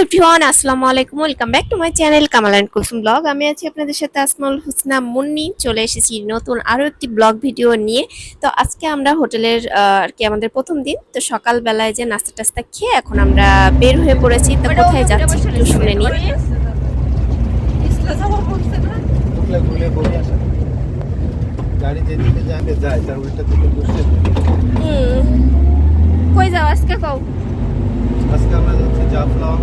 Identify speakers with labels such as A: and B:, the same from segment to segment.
A: Everyone আসসালামু আলাইকুম welcome back to my channel Kamal and Kulsum blog আমি আছি আপনাদের সাথে আসমাউল হুসনা মুন্নি। চলে এসেছি নতুন আরও একটি ব্লগ ভিডিও নিয়ে। তো আজকে আমরা হোটেলের আর কি আমাদের প্রথম দিন। তো সকালবেলায় যে নাস্তা টাস্তা খেয়ে এখন আমরা বের হয়ে পড়েছি। তো কোথায় যাচ্ছি একটু শুনে নিই। কই যাও আজকে কও।
B: আজকে আমরা যাচ্ছি জাফলং,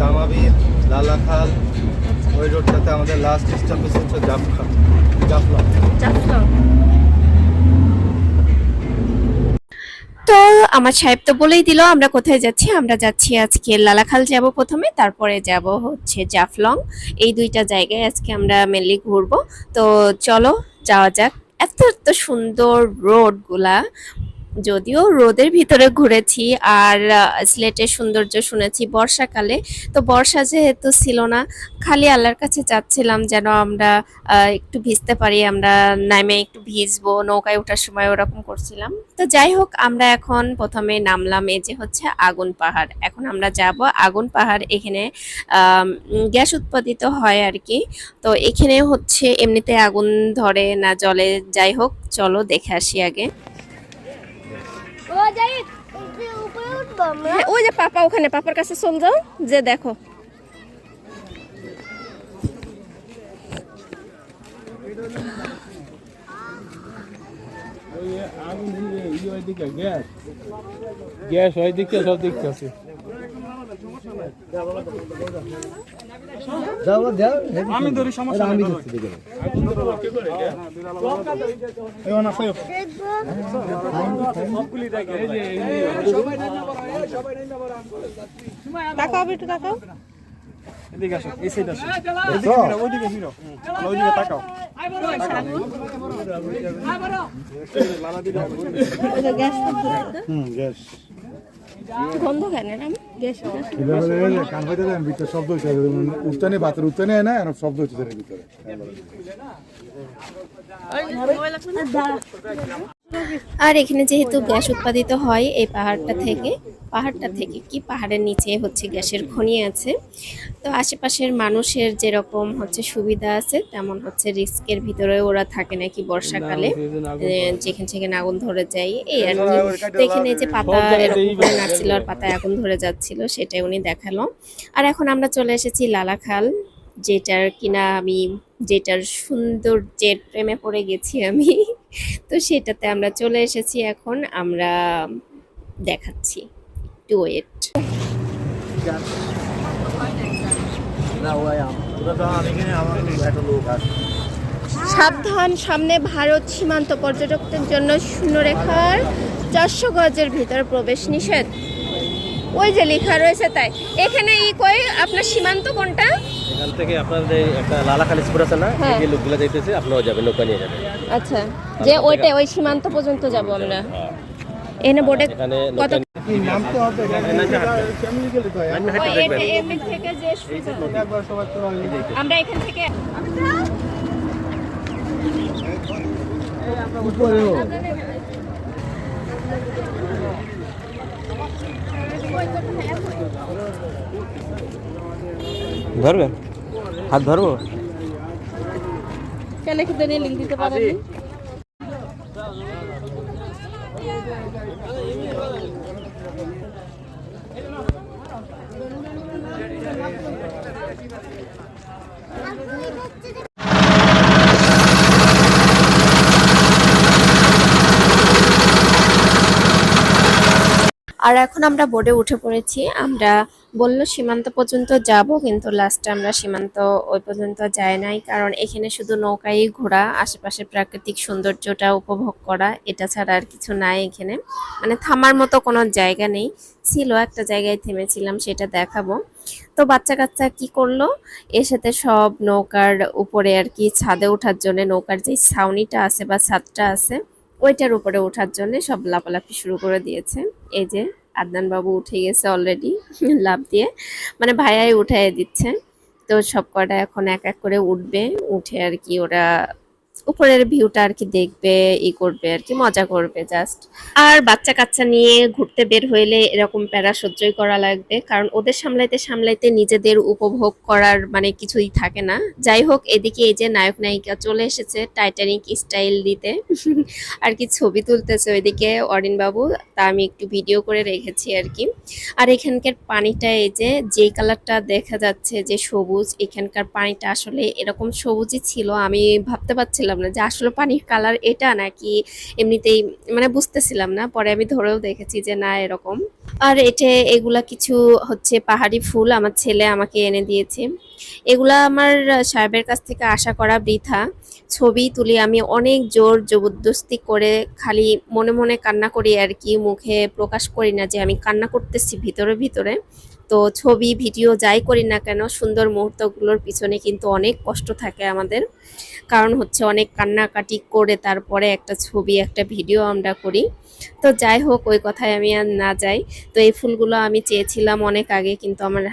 B: দামাবির, লালাখাল। ওই রোডটাতে আমাদের লাস্ট স্টপেজ হচ্ছে জাফলং জাফলং।
A: তো আমার সাহেব তো বলেই দিল, আমরা কোথায় যাচ্ছি? আমরা যাচ্ছি আজকে লালাখাল যাব প্রথমে, তারপরে যাব হচ্ছে জাফলং। এই দুইটা জায়গায় আজকে আমরা মেনলি ঘুরবো। তো চলো, যাওয়া যাক। এত এত সুন্দর রোডগুলা যদিও রোদের ভিতরে ঘুরেছি আর সিলেটের সৌন্দর্য শুনেছি বর্ষাকালে। তো বর্ষা যেহেতু ছিল না, খালি আল্লাহর কাছে চাচ্ছিলাম যেন আমরা একটু ভিজতে পারি, আমরা নামে একটু ভিজবো, নৌকায় ওঠার সময় ওরকম করছিলাম। তো যাই হোক, আমরা এখন প্রথমে নামলাম এই যে হচ্ছে আগুন পাহাড়। এখন আমরা যাব আগুন পাহাড় এখানে গ্যাস উৎপাদিত হয় আর কি। তো এখানে হচ্ছে এমনিতে আগুন ধরে না জলে যাই হোক, চলো দেখে আসি আগে। ওই যে পাপা ওখানে পাপার কাছে চল যাও যে দেখো।
B: গ্যাস। ওই দিকে সব দিকে আছে। আমি ধরি সমস্যা আমি ধরছি দিকে
A: একটু তাকাও।
C: এদিকে আসো এই সাইড আসো। এদিকে ফিরো ওইদিকে ফিরো। ওইদিকে তাকাও।
B: হুম গ্যাস।
A: গন্ধ কেন এরম? গ্যাস
D: কান হইতে দেন ভিতরে শব্দ হচ্ছে উঠতে ভাতের উঠতে না এরকম শব্দ হচ্ছে ভিতরে।
A: আর এখানে যেহেতু গ্যাস উৎপাদিত হয় এই পাহাড়টা থেকে পাহাড়টা থেকে কি পাহাড়ের নিচে হচ্ছে গ্যাসের খনি আছে। তো আশেপাশের মানুষের যেরকম হচ্ছে সুবিধা আছে তেমন হচ্ছে রিস্কের ভিতরে ওরা থাকে নাকি বর্ষাকালে। যেখানে সেখানে আগুন ধরে যায় এই আর কি। তো এখানে যে পাতা এরকম নাড়ছিল আর পাতায় আগুন ধরে যাচ্ছিল সেটাই উনি দেখাল। আর এখন আমরা চলে এসেছি লালাখাল যেটার কিনা আমি যেটার সৌন্দর্যের প্রেমে পড়ে গেছি আমি। তো সেটাতে আমরা চলে এসেছি এখন, আমরা দেখাচ্ছি ওয়েট সাবধান, সামনে ভারত সীমান্ত পর্যটকদের জন্য শূন্যরেখার চারশো গজের ভিতর প্রবেশ নিষেধ। ওই যে লেখা রয়েছে তাই। এখানে ই কই আপনার সীমান্ত কোনটা?
C: এখান থেকে আপনাদের একটা লালাখালি স্কুল আছে না
A: হ্যাঁ।
C: এই লোকগুলো যাইতেছে আপনারাও যাবেন নৌকা নিয়ে যাবেন।
A: আচ্ছা। যে ওইটা ওই সীমান্ত পর্যন্ত যাব আমরা। এখানে বোর্ডে
C: এখানে
A: কত
B: নাম তো হবে ফ্যামিলি গেলে তো
C: নামে
A: ওই
C: হাঁটতে
A: এটা এমনি থেকে যে শুরু।
B: একবার সবাই তো
A: আমরা এখান থেকে
B: উপরেও
C: ধরবেন হাত ধরবো
A: কেন কি লিঙ্ক দিতে পারেন আর এখন আমরা বোর্ডে উঠে পড়েছি। আমরা বলল, সীমান্ত পর্যন্ত যাব, কিন্তু লাস্টে আমরা সীমান্ত ওই পর্যন্ত যাই নাই, কারণ এখানে শুধু নৌকাই ঘোরা আশেপাশে প্রাকৃতিক সৌন্দর্যটা উপভোগ করা, এটা ছাড়া আর কিছু নাই এখানে। মানে থামার মতো কোনো জায়গা নেই। ছিল একটা জায়গায় থেমেছিলাম, সেটা দেখাবো। তো বাচ্চা কাচ্চা কি করল? এর সাথে সব নৌকার উপরে আর কি ছাদে ওঠার জন্য নৌকার যে ছাউনিটা আছে বা ছাদটা আছে ওইটার উপরে ওঠার জন্য সব লাপালাপি শুরু করে দিয়েছে। এই যে আদনান বাবু উঠে গেছে অলরেডি লাভ দিয়ে। মানে ভাইয়াই উঠাই দিচ্ছে। তো সব কটা এখন এক এক করে উঠবে। উঠে আর কি ওরা উপরের ভিউটা আর কি দেখবে, ই করবে আর কি মজা করবে জাস্ট আর বাচ্চা কাচ্চা নিয়ে ঘুরতে বের হইলে এরকম প্যারা সহ্যই করা লাগবে, কারণ ওদের সামলাইতে সামলাইতে নিজেদের উপভোগ করার মানে কিছুই থাকে না। যাই হোক, এদিকে এই যে নায়ক নায়িকা চলে এসেছে টাইটানিক স্টাইল দিতে। আর কি ছবি তুলতেছে ওইদিকে অরিন বাবু, তা আমি একটু ভিডিও করে রেখেছি আর কি আর এখানকার পানিটা এই যে যে কালারটা দেখা যাচ্ছে যে সবুজ, এখানকার পানিটা আসলে এরকম সবুজই ছিল, আমি ভাবতে পারছিলাম না যে আসলে পানির কালার এটা নাকি এমনিতেই মানে বুঝতেছিলাম না। পরে আমি ধরেও দেখেছি যে না, এরকম। আর এটা এগুলা কিছু হচ্ছে পাহাড়ি ফুল আমার ছেলে আমাকে এনে দিয়েছে। এগুলা আমার সাহেবের কাছ থেকে আশা করা বৃথা। ছবি তুলি আমি অনেক জোর জবরদস্তি করে খালি মনে মনে কান্না করি আর কি, মুখে প্রকাশ করি না যে আমি কান্না করতেছি ভিতরে ভিতরে। তো ছবি, ভিডিও যাই করি না কেন, সুন্দর মুহূর্তগুলোর পিছনে কিন্তু অনেক কষ্ট থাকে আমাদের। কারণ হচ্ছে অনেক কান্নাকাটি করে তারপরে একটা ছবি, একটা ভিডিও আমরা করি। তো যাই হোক, ওই কথায় আমি আর না যাই। তো এই ফুলগুলো আমি চেয়েছিলাম অনেক আগে, কিন্তু আমার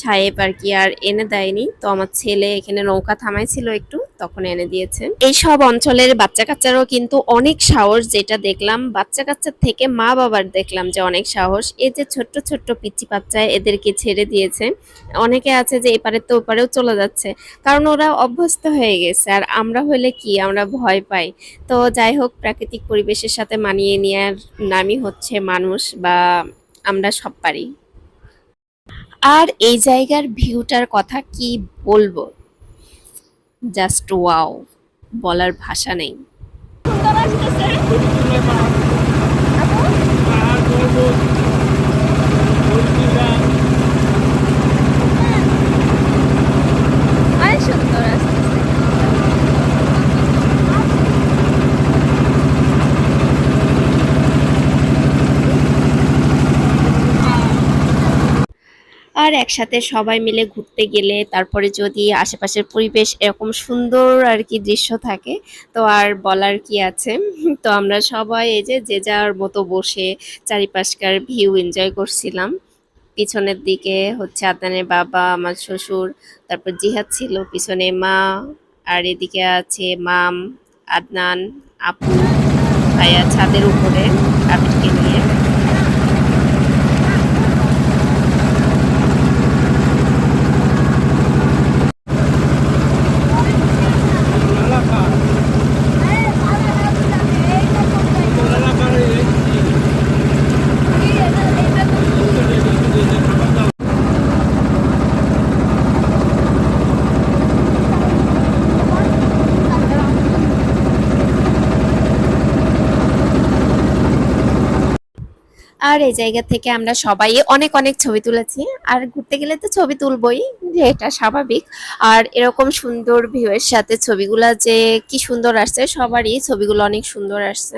A: সাহেব আর কি আর এনে দেয়নি। তো আমার ছেলে এখানে নৌকা থামাইছিল একটু। তখন এনে দিয়েছে এই সব অঞ্চলের বাচ্চা কাচ্চারাও কিন্তু অনেক সাহস যেটা দেখলাম বাচ্চা কাচ্চার থেকে মা বাবার দেখলাম যে অনেক সাহস। এই যে ছোট্ট ছোট্ট পিচি বাচ্চায় এদেরকে ছেড়ে দিয়েছে, অনেকে আছে যে এপারে তো ওপারেও চলে যাচ্ছে, কারণ ওরা অভ্যস্ত হয়ে গেছে। আর আমরা হলে কি? আমরা ভয় পাই। তো যাই হোক, প্রাকৃতিক পরিবেশের সাথে মানিয়ে নেওয়ার নামই হচ্ছে মানুষ বা আমরা সব পারি। আর এই জায়গার ভিউটার কথা কি বলব? জাস্ট ওয়াও বলার ভাষা নেই
E: সুন্দর আসতেছে অনেক সুন্দর আসতেছে
A: আর একসাথে সবাই মিলে ঘুরতে গেলে, তারপরে যদি আশেপাশের পরিবেশ এরকম সুন্দর আর কি দৃশ্য থাকে, তো আর বলার কি আছে? তো আমরা সবাই এই যে যে যার মতো বসে চারিপাশকার ভিউ এনজয় করছিলাম। পিছনের দিকে হচ্ছে আদানের বাবা, আমার শ্বশুর, তারপর জিহাদ ছিল, পিছনে মা, আর এদিকে আছে মাম, আদনান, আপু, ভাইয়া ছাদের উপরে আবিরকে নিয়ে। আর এই জায়গা থেকে আমরা সবাই অনেক অনেক ছবি তুলেছি। আর ঘুরতে গেলে তো ছবি তুলবই, যে এটা স্বাভাবিক। আর এরকম সুন্দর ভিউয়ের সাথে ছবিগুলো যে কি সুন্দর আসছে, সবারই ছবিগুলো অনেক সুন্দর আসছে।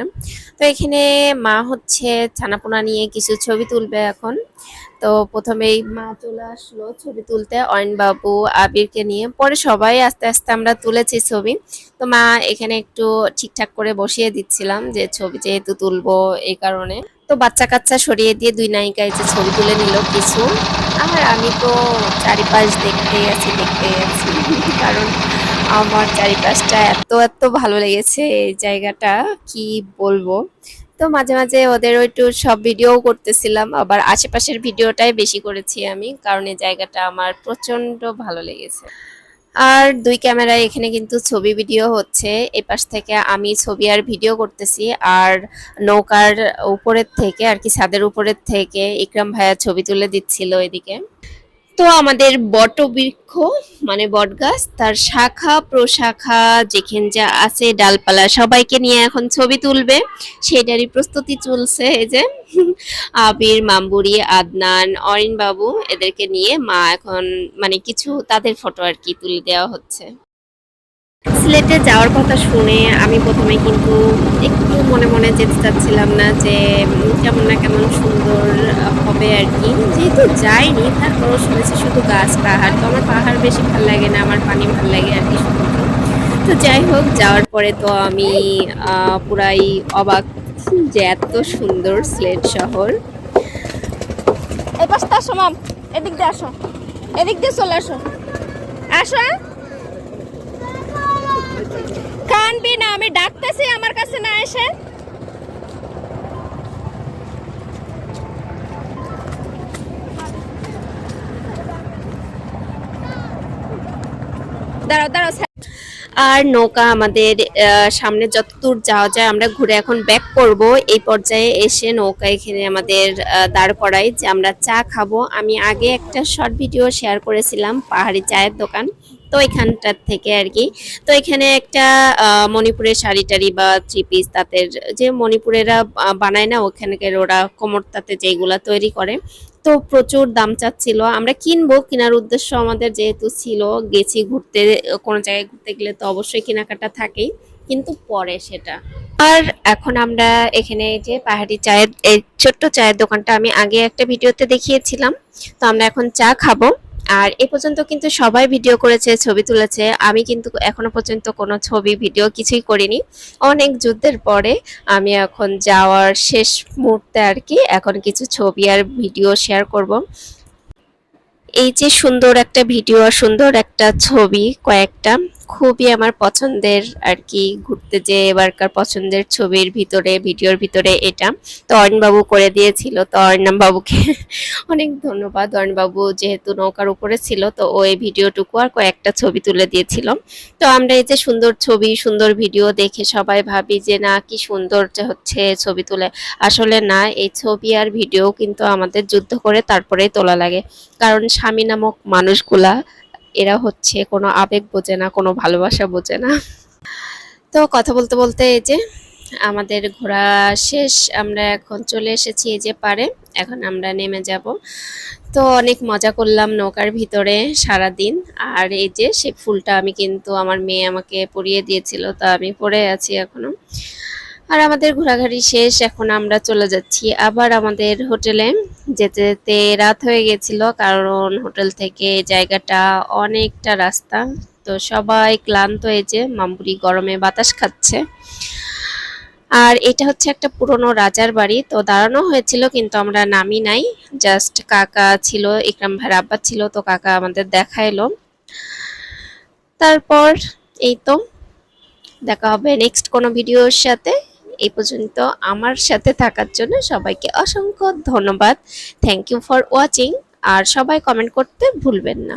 A: তো এখানে মা হচ্ছে ছানাপোনা নিয়ে কিছু ছবি তুলবে এখন। তো প্রথমেই মা চলে আসলো ছবি তুলতে বাবু আবিরকে নিয়ে। পরে সবাই আস্তে আস্তে আমরা তুলেছি ছবি। তো মা এখানে একটু ঠিকঠাক করে বসিয়ে দিচ্ছিলাম যে ছবি যেহেতু তুলবো এই কারণে। তো বাচ্চা কাচ্চা সরিয়ে দিয়ে দুই নায়িকা এই যে ছবি তুলে নিল কিছু। আর আমি তো চারিপাশ দেখতে আছি দেখতে আছি। কারণ আমার চারিপাশটা এত এত ভালো লেগেছে এই জায়গাটা, কি বলব? তো মাঝে মাঝে ওদের একটু সব ভিডিও করতেছিলাম, আবার আশেপাশের ভিডিওটাই বেশি করেছি আমি, কারণ এই জায়গাটা আমার প্রচণ্ড ভালো লেগেছে। আর দুই ক্যামেরায় এখানে কিন্তু ছবি ভিডিও হচ্ছে এই পাশ থেকে আমি ছবি আর ভিডিও করতেছি, আর নৌকার উপরের থেকে, আর কি ছাদের উপরের থেকে ইকরাম ভাইয়া ছবি তুলে দিচ্ছিল এদিকে। তো আমাদের বটবৃক্ষ মানে বটগাছ, তার শাখা, প্রশাখা, যেখানে যা আছে ডালপালা, সবাইকে নিয়ে এখন ছবি তুলবে। সেটারই প্রস্তুতি চলছে এই যে। আবির মাম্বুরি আদনান অরিন বাবু এদেরকে নিয়ে মা এখন মানে কিছু তাদের ফটো আর কি তুলে দেওয়া হচ্ছে। সিলেটে যাওয়ার কথা শুনে আমি প্রথমে কিন্তু একটু যেতে চাচ্ছিলাম না যে কেমন না কেমন সুন্দর হবে আর কি। যেহেতু যাইনি, তারপরও শুনেছি শুধু গাছ, পাহাড়। তো আমার পাহাড় বেশি ভালো লাগে না, আমার পানি ভালো লাগে আর কি তো যাই হোক, যাওয়ার পরে তো আমি পুরাই অবাক যে এত সুন্দর স্লেট শহর।
E: আসো আসো। চলে আসো। আসো কান না, আমি ডাকতেছি আমার কাছে না এসে।
A: আর নৌকা আমাদের সামনে যত দূর যাওয়া যায় আমরা ঘুরে এখন ব্যাক করব। এই পর্যায়ে এসে নৌকা এখানে আমাদের দাঁড় করাই যে আমরা চা খাব। আমি আগে একটা শর্ট ভিডিও শেয়ার করেছিলাম, পাহাড়ি চায়ের দোকান। তো এখানটার থেকে আর কি। তো এখানে একটা মণিপুরের শাড়ি টাড়ি বা থ্রি পিস তাদের যে মণিপুরেরা বানায় না, ওখানকার ওরা কোমর তাতে যেগুলা তৈরি করে। তো প্রচুর দাম চাচ্ছিল। আমরা কিনবো, কেনার উদ্দেশ্য আমাদের যেহেতু ছিল, গেছি ঘুরতে, কোনো জায়গায় ঘুরতে গেলে তো অবশ্যই কেনাকাটা থাকেই, কিন্তু পরে সেটা। আর এখন আমরা এখানে যে পাহাড়ি চায়ের, এই ছোট্ট চায়ের দোকানটা আমি আগে একটা ভিডিওতে দেখিয়েছিলাম। তো আমরা এখন চা খাব। আর এ পর্যন্ত কিন্তু সবাই ভিডিও করেছে, ছবি তুলেছে। আমি কিন্তু এখনও পর্যন্ত কোনো ছবি ভিডিও কিছুই করিনি। অনেক যুদ্ধের পরে আমি এখন যাওয়ার শেষ মুহূর্তে আর কি এখন কিছু ছবি আর ভিডিও শেয়ার করব। এই যে সুন্দর একটা ভিডিও আর সুন্দর একটা ছবি, কয়েকটা। খুবই আমার পছন্দের আর কি ঘুরতে যে এবারকার পছন্দের ছবির ভিতরে, ভিডিওর ভিতরে এটা। তো অয়নবাবু করে দিয়েছিল, তো বাবুকে অনেক ধন্যবাদ। অয়নবাবু যেহেতু নৌকার উপরে ছিল, তো ওই ভিডিওটুকু আর কয়েকটা ছবি তুলে দিয়েছিল। তো আমরা এই যে সুন্দর ছবি, সুন্দর ভিডিও দেখে সবাই ভাবি যে, না, কি সুন্দর যে হচ্ছে ছবি তুলে। আসলে না, এই ছবি আর ভিডিও কিন্তু আমাদের যুদ্ধ করে তারপরেই তোলা লাগে। কারণ স্বামী নামক মানুষগুলা এরা হচ্ছে কোনো আবেগ বোঝে না, কোনো ভালোবাসা বোঝে না। তো কথা বলতে বলতে এই যে আমাদের ঘোরা শেষ, আমরা এখন চলে এসেছি এই যে পারে, এখন আমরা নেমে যাব। তো অনেক মজা করলাম নৌকার ভিতরে সারা দিন আর এই যে সে ফুলটা আমি কিন্তু আমার মেয়ে আমাকে পরিয়ে দিয়েছিল, তা আমি পরে আছি এখনও। আর আমাদের ঘোরাঘুরি শেষ, এখন আমরা চলে যাচ্ছি আবার আমাদের হোটেলে। যেতে যেতে রাত হয়ে গেছিল, কারণ হোটেল থেকে জায়গাটা অনেকটা রাস্তা। তো সবাই ক্লান্ত এই যে মামুরি গরমে বাতাস খাচ্ছে। আর এটা হচ্ছে একটা পুরনো রাজার বাড়ি, তো দাঁড়ানো হয়েছিল, কিন্তু আমরা নামি নাই। জাস্ট কাকা ছিল, ইকরাম ভাইয়ের আব্বা ছিল, তো কাকা আমাদের দেখাইলো তারপর এই তো, দেখা হবে নেক্সট কোনো ভিডিওর সাথে। এই পর্যন্ত আমার সাথে থাকার জন্য সবাইকে অসংখ্য ধন্যবাদ। থ্যাংক ইউ ফর ওয়াচিং আর সবাই কমেন্ট করতে ভুলবেন না।